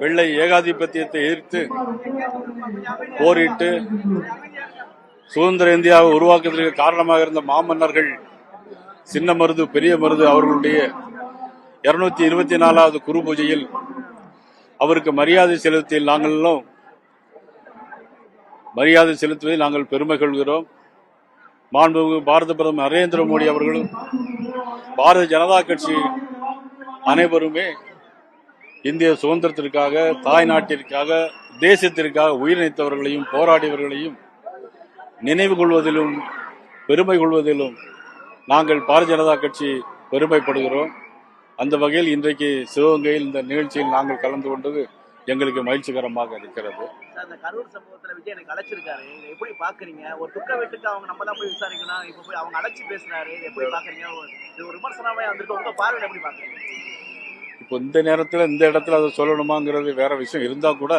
வெள்ளை ஏகாதிபத்தியத்தை எதிர்த்து போரிட்டு சுதந்திர இந்தியாவை உருவாக்குவதற்கு காரணமாக இருந்த மாமன்னர்கள் சின்ன மருது பெரிய மருது அவர்களுடைய இருநூத்தி இருபத்தி நாலாவது குரு பூஜையில் அவருக்கு மரியாதை செலுத்தி நாங்களும் மரியாதை செலுத்துவதில் நாங்கள் பெருமை கொள்கிறோம். மாண்புமிகு பாரத பிரதமர் நரேந்திர மோடி அவர்களும் பாரதிய ஜனதா கட்சி அனைவருமே இந்திய சுதந்திரத்திற்காக தாய் நாட்டிற்காக தேசத்திற்காக உயிர் நீத்தவர்களையும் போராடியவர்களையும் நினைவு கொள்வதிலும் பெருமை கொள்வதிலும் நாங்கள் பாரதிய ஜனதா கட்சி பெருமைப்படுகிறோம். அந்த வகையில் இன்றைக்கு சிவகங்கையில் இந்த நிகழ்ச்சியில் நாங்கள் கலந்து கொண்டது எங்களுக்கு மகிழ்ச்சிகரமாக இருக்கிறது. இப்ப இந்த நேரத்தில் இந்த இடத்துல அதை சொல்லணுமாங்கிறது வேற விஷயம் இருந்தா கூட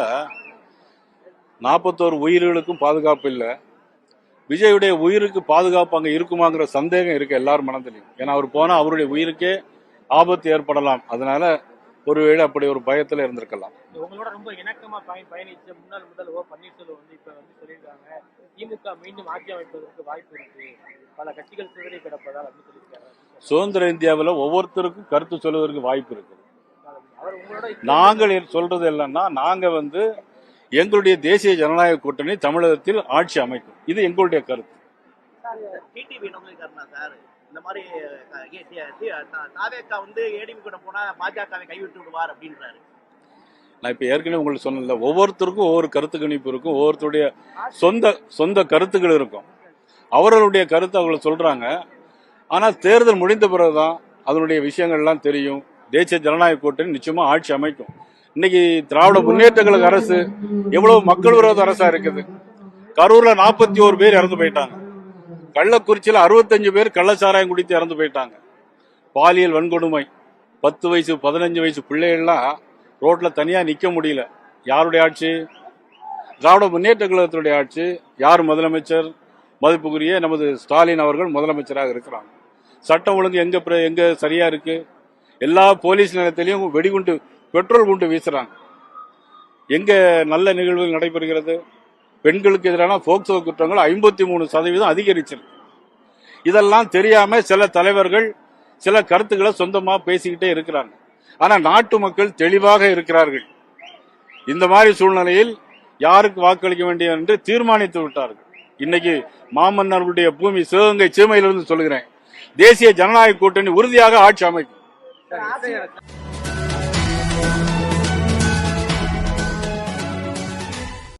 நாற்பத்தோரு உயிர்களுக்கும் பாதுகாப்பு இல்லை. விஜயுடைய உயிருக்கு பாதுகாப்பு அங்கே இருக்குமாங்கிற சந்தேகம் இருக்கு எல்லார் மனதிலையும். ஏன்னா அவர் போனா அவருடைய உயிருக்கே ஆபத்து ஏற்படலாம். அதனால ஒருவேளை அப்படி ஒரு பயத்துல இருந்திருக்கலாம். உங்களோட ரொம்ப இணக்கமா பயணிச்ச முன்னாள் முதல்வர் ஓ பன்னீர்செல்வம் வந்து இப்ப வந்து சொல்லியிருக்காங்க திமுக மீண்டும் ஆட்சி அமைப்பதற்கு வாய்ப்பு இருக்கு. பல கட்சிகள் சிதறி கிடப்பதால் அப்படின்னு சொல்லியிருக்காரு சுதந்திர இந்தியாவில் ஒவ்வொருத்தருக்கும் கருத்து சொல்வதற்கு வாய்ப்பு இருக்கு அவர் உங்களோட நாங்கள் சொல்றது என்னன்னா நாங்க வந்து எங்களுடைய தேசிய ஜனநாயக கூட்டணி தமிழகத்தில் ஆட்சி அமைக்கும். இது எங்களுடைய கருத்து. இந்த மாதிரி தாவேக்கா வந்து ஏடிபி கூட போனா பாஜகவை கைவிட்டு விடுவார் அப்படின்றாரு. நான் இப்ப ஏற்கனவே உங்களுக்கு சொன்னல ஒவ்வொருத்தருக்கும் ஒவ்வொரு கருத்து கணிப்பு இருக்கும் ஒவ்வொருத்தருடைய சொந்த சொந்த கருத்துக்கள் இருக்கும். அவர்களுடைய கருத்தை அவங்க சொல்றாங்க. ஆனா தேர்தல் முடிந்த பிறகுதான் அதனுடைய விஷயங்கள்லாம் தெரியும். தேசிய ஜனநாயக கூட்டணி நிச்சயமா ஆட்சி அமைக்கும். இன்னைக்கு திராவிட முன்னேற்ற கழக அரசு எவ்வளவு மக்கள் விரோத அரசா இருக்குது? கரூர்ல நாற்பத்தி ஓரு பேர் இறந்து போயிட்டாங்க. கள்ளக்குறிச்சியில அறுபத்தஞ்சு பேர் கள்ளச்சாராயம் குடித்து இறந்து போயிட்டாங்க. பாலியல் வன்கொடுமை பத்து வயசு பதினஞ்சு வயசு பிள்ளைகள்லாம் ரோட்ல தனியா நிக்க முடியல. யாருடைய ஆட்சி? திராவிட முன்னேற்ற கழகத்தினுடைய ஆட்சி. யார் முதலமைச்சர்? மதிப்புக்குரிய நமது ஸ்டாலின் அவர்கள் முதலமைச்சராக இருக்கிறாங்க. சட்டம் ஒழுங்கு எங்க பிர- எங்க சரியா இருக்கு? எல்லா போலீஸ் நிலையத்திலையும் வெடிகுண்டு பெட்ரோல் குண்டு வீசுறாங்க. எங்க நல்ல நிகழ்வுகள் நடைபெறுகிறது? பெண்களுக்கு எதிரான போக்சோ குற்றங்கள் ஐம்பத்தி மூணு சதவீதம் அதிகரிச்சிருக்கு. இதெல்லாம் தெரியாம சில தலைவர்கள் சில கருத்துக்களை சொந்தமா பேசிக்கிட்டே இருக்கிறாங்க. ஆனா நாட்டு மக்கள் தெளிவாக இருக்கிறார்கள். இந்த மாதிரி சூழ்நிலையில் யாருக்கு வாக்களிக்க வேண்டும் என்று தீர்மானித்து விட்டார்கள். இன்னைக்கு மாமன்னர்களுடைய பூமி சிவகங்கை சீமையிலிருந்து சொல்லுகிறேன். தேசிய ஜனநாயக கூட்டணி உறுதியாக ஆட்சி அமைக்கும். Tá, Grazie.